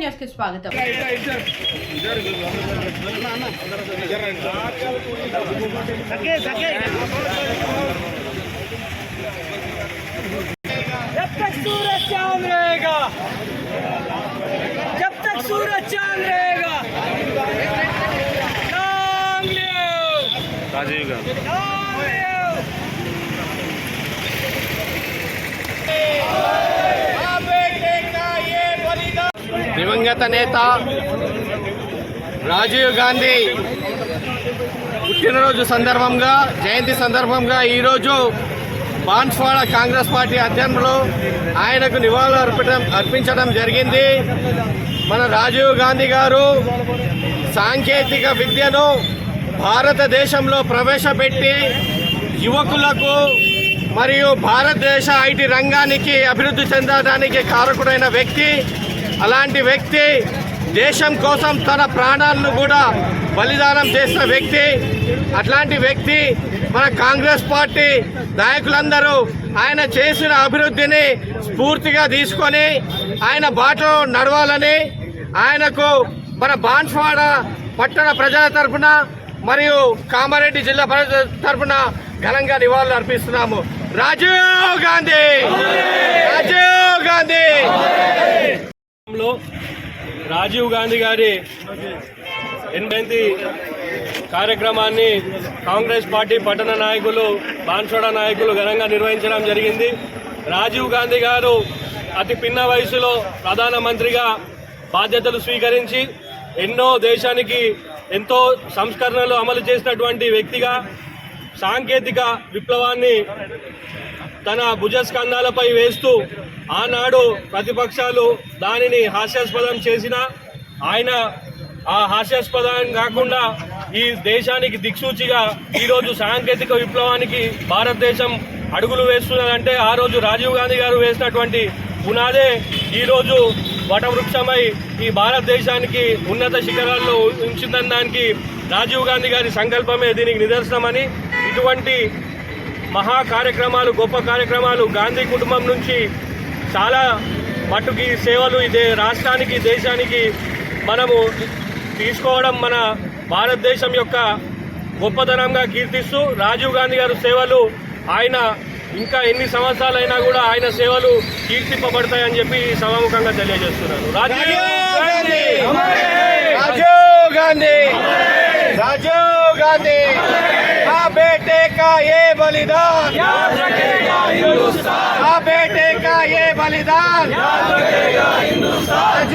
News కి స్వాగతం जब तक सूरज चांद रहेगा जब तक सूरज चांद रहेगा Long live! దివంగత నేత రాజీవ్ గాంధీ పుట్టినరోజు సందర్భంగా జయంతి సందర్భంగా ఈరోజు బాన్స్వాడ కాంగ్రెస్ పార్టీ అధ్యక్షులు ఆయనకు నివాళులు అర్పించడం అర్పించడం జరిగింది. మన రాజీవ్ గాంధీ గారు సాంకేతిక విద్యను భారతదేశంలో ప్రవేశపెట్టి యువకులకు మరియు భారతదేశ ఐటీ రంగానికి అభివృద్ధి చెందడానికి కారకుడైన వ్యక్తి. అలాంటి వ్యక్తి దేశం కోసం తన ప్రాణాలను కూడా బలిదానం చేసిన వ్యక్తి అట్లాంటి వ్యక్తి మన కాంగ్రెస్ పార్టీ నాయకులందరూ ఆయన చేసిన అభివృద్ధిని స్ఫూర్తిగా తీసుకొని ఆయన బాటలో నడవాలని ఆయనకు మన బాన్స్వాడ పట్టణ ప్రజల తరపున మరియు కామారెడ్డి జిల్లా ప్రజల తరపున ఘనంగా నివాళులు అర్పిస్తున్నాము. రాజీవ్ గాంధీ రాజీవ్ గాంధీ లో రాజీవ్ గాంధీ గారి ఎనిమిది కార్యక్రమాన్ని కాంగ్రెస్ పార్టీ పట్టణ నాయకులు బాన్సోడ నాయకులు ఘనంగా నిర్వహించడం జరిగింది. రాజీవ్ గాంధీ గారు అతి పిన్న వయసులో ప్రధానమంత్రిగా బాధ్యతలు స్వీకరించి ఎన్నో దేశానికి ఎంతో సంస్కరణలు అమలు చేసినటువంటి వ్యక్తిగా సాంకేతిక విప్లవాన్ని తన భుజస్కంధాలపై వేస్తూ ఆనాడు ప్రతిపక్షాలు దానిని హాస్యాస్పదం చేసిన ఆయన ఆ హాస్యాస్పదం కాకుండా ఈ దేశానికి దిక్సూచిగా ఈరోజు సాంకేతిక విప్లవానికి భారతదేశం అడుగులు వేస్తున్నదంటే ఆ రోజు రాజీవ్ గాంధీ గారు వేసినటువంటి పునాదే ఈరోజు వటవృక్షమై ఈ భారతదేశానికి ఉన్నత శిఖరాల్లో ఉంచిందనడానికి రాజీవ్ గాంధీ గారి సంకల్పమే దీనికి నిదర్శనమని ఇటువంటి మహా కార్యక్రమాలు గొప్ప కార్యక్రమాలు గాంధీ కుటుంబం నుంచి చాలా మటుకి సేవలు ఇదే రాష్ట్రానికి దేశానికి మనము తీసుకోవడం మన భారతదేశం యొక్క గొప్పతనంగా కీర్తిస్తూ రాజీవ్ గాంధీ గారు సేవలు ఆయన ఇంకా ఎన్ని సంవత్సరాలైనా కూడా ఆయన సేవలు కీర్తింపబడతాయని చెప్పి సభాముఖంగా తెలియజేస్తున్నాను రాజీవ్ గాంధీ! రాజీవ్ గాంధీ! बेटे का ये बलिदान। याद रखेगा हिंदुस्तान। बेटे का ये बलिदान। याद रखेगा हिंदुस्तान।